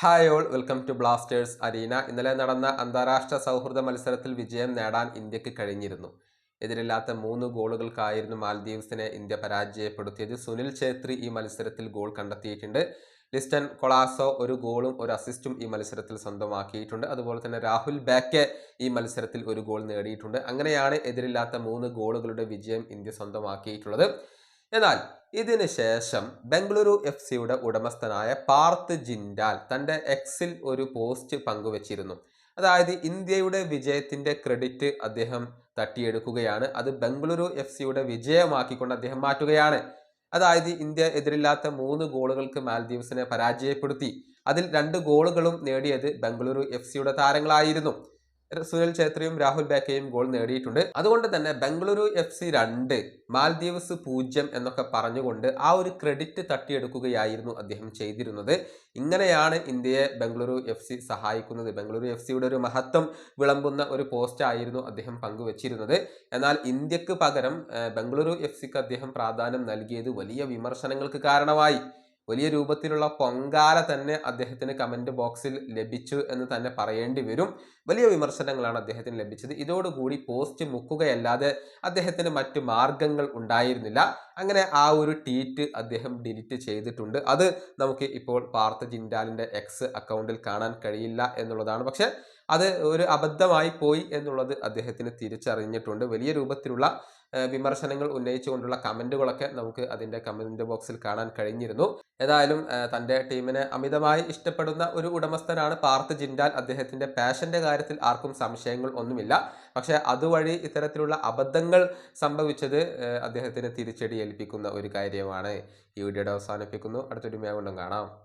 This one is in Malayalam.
Hi all welcome to Blasters arena ഇന്നലെ നടന്ന അന്താരാഷ്ട്ര സൗഹൃദ മത്സരത്തിൽ വിജയം നേടാൻ ഇന്ത്യയ്ക്ക് കഴിഞ്ഞിരുന്നു. എതിരില്ലാത്ത മൂന്ന് ഗോളുകൾക്കായിരുന്നു മാൽദീവ്സിനെ ഇന്ത്യ പരാജയപ്പെടുത്തിയത്. സുനിൽ ഛേത്രി ഈ മത്സരത്തിൽ ഗോൾ കണ്ടെത്തിയിട്ടുണ്ട്. ലിസ്റ്റൻ കൊളാസോ ഒരു ഗോളും ഒരു അസിസ്റ്റും ഈ മത്സരത്തിൽ സ്വന്തമാക്കിയിട്ടുണ്ട്. അതുപോലെ തന്നെ രാഹുൽ ബാക്കെ ഈ മത്സരത്തിൽ ഒരു ഗോൾ നേടിയിട്ടുണ്ട്. അങ്ങനെയാണ് എതിരില്ലാത്ത മൂന്ന് ഗോളുകളുടെ വിജയം ഇന്ത്യ സ്വന്തമാക്കിയിട്ടുള്ളത്. എന്നാൽ ഇതിന് ശേഷം ബംഗളൂരു എഫ് സിയുടെ ഉടമസ്ഥനായ പാർത്ത് ജിൻഡാൽ തന്റെ എക്സിൽ ഒരു പോസ്റ്റ് പങ്കുവച്ചിരുന്നു. അതായത് ഇന്ത്യയുടെ വിജയത്തിന്റെ ക്രെഡിറ്റ് അദ്ദേഹം തട്ടിയെടുക്കുകയാണ്. അത് ബംഗളൂരു എഫ് സിയുടെ വിജയമാക്കിക്കൊണ്ട് അദ്ദേഹം മാറ്റുകയാണ്. അതായത് ഇന്ത്യ എതിരില്ലാത്ത മൂന്ന് ഗോളുകൾക്ക് മാൽദീവ്സിനെ പരാജയപ്പെടുത്തി. അതിൽ രണ്ട് ഗോളുകളും നേടിയത് ബംഗളൂരു എഫ് സിയുടെ താരങ്ങളായിരുന്നു. സുനിൽ ഛേത്രിയും രാഹുൽ ബാക്കയും ഗോൾ നേടിയിട്ടുണ്ട്. അതുകൊണ്ട് തന്നെ ബംഗളൂരു എഫ് സി രണ്ട് മാൽദീവ്സ് പൂജ്യം എന്നൊക്കെ പറഞ്ഞുകൊണ്ട് ആ ഒരു ക്രെഡിറ്റ് തട്ടിയെടുക്കുകയായിരുന്നു അദ്ദേഹം ചെയ്തിരുന്നത്. ഇങ്ങനെയാണ് ഇന്ത്യയെ ബംഗളൂരു എഫ് സി സഹായിക്കുന്നത്. ബംഗളൂരു എഫ് സിയുടെ ഒരു മഹത്വം വിളമ്പുന്ന ഒരു പോസ്റ്റ് ആയിരുന്നു അദ്ദേഹം പങ്കുവച്ചിരുന്നത്. എന്നാൽ ഇന്ത്യയ്ക്ക് പകരം ബംഗളൂരു എഫ് സിക്ക് അദ്ദേഹം പ്രാധാന്യം നൽകിയത് വലിയ വിമർശനങ്ങൾക്ക് കാരണമായി. വലിയ രൂപത്തിലുള്ള പൊങ്കാല തന്നെ അദ്ദേഹത്തിന് കമന്റ് ബോക്സിൽ ലഭിച്ചു എന്ന് തന്നെ പറയേണ്ടി വരും. വലിയ വിമർശനങ്ങളാണ് അദ്ദേഹത്തിന് ലഭിച്ചത്. ഇതോടുകൂടി പോസ്റ്റ് മുക്കുകയല്ലാതെ അദ്ദേഹത്തിന് മറ്റു മാർഗങ്ങൾ ഉണ്ടായിരുന്നില്ല. അങ്ങനെ ആ ഒരു ട്വീറ്റ് അദ്ദേഹം ഡിലീറ്റ് ചെയ്തിട്ടുണ്ട്. അത് നമുക്ക് ഇപ്പോൾ പാർത്ഥ ജിൻഡാലിന്റെ എക്സ് അക്കൗണ്ടിൽ കാണാൻ കഴിയില്ല എന്നുള്ളതാണ്. പക്ഷെ അത് ഒരു അബദ്ധമായി പോയി എന്നുള്ളത് അദ്ദേഹത്തിന് തിരിച്ചറിഞ്ഞിട്ടുണ്ട്. വലിയ രൂപത്തിലുള്ള വിമർശനങ്ങൾ ഉന്നയിച്ചുകൊണ്ടുള്ള കമന്റുകളൊക്കെ നമുക്ക് അതിന്റെ കമന്റ് ബോക്സിൽ കാണാൻ കഴിഞ്ഞിരുന്നു. ഏതായാലും തന്റെ ടീമിനെ അമിതമായി ഇഷ്ടപ്പെടുന്ന ഒരു ഉടമസ്ഥനാണ് പാർത്ത് ജിൻഡാൽ. അദ്ദേഹത്തിന്റെ പാഷന്റെ കാര്യത്തിൽ ആർക്കും സംശയങ്ങൾ ഒന്നുമില്ല. പക്ഷേ അതുവഴി ഇത്തരത്തിലുള്ള അബദ്ധങ്ങൾ സംഭവിച്ചത് അദ്ദേഹത്തിന് തിരിച്ചടി ഏൽപ്പിക്കുന്ന ഒരു കാര്യമാണ്. ഈ വീഡിയോയുടെ അവസാനിപ്പിക്കുന്നു. അടുത്തൊരു മേ കൊണ്ടും കാണാം.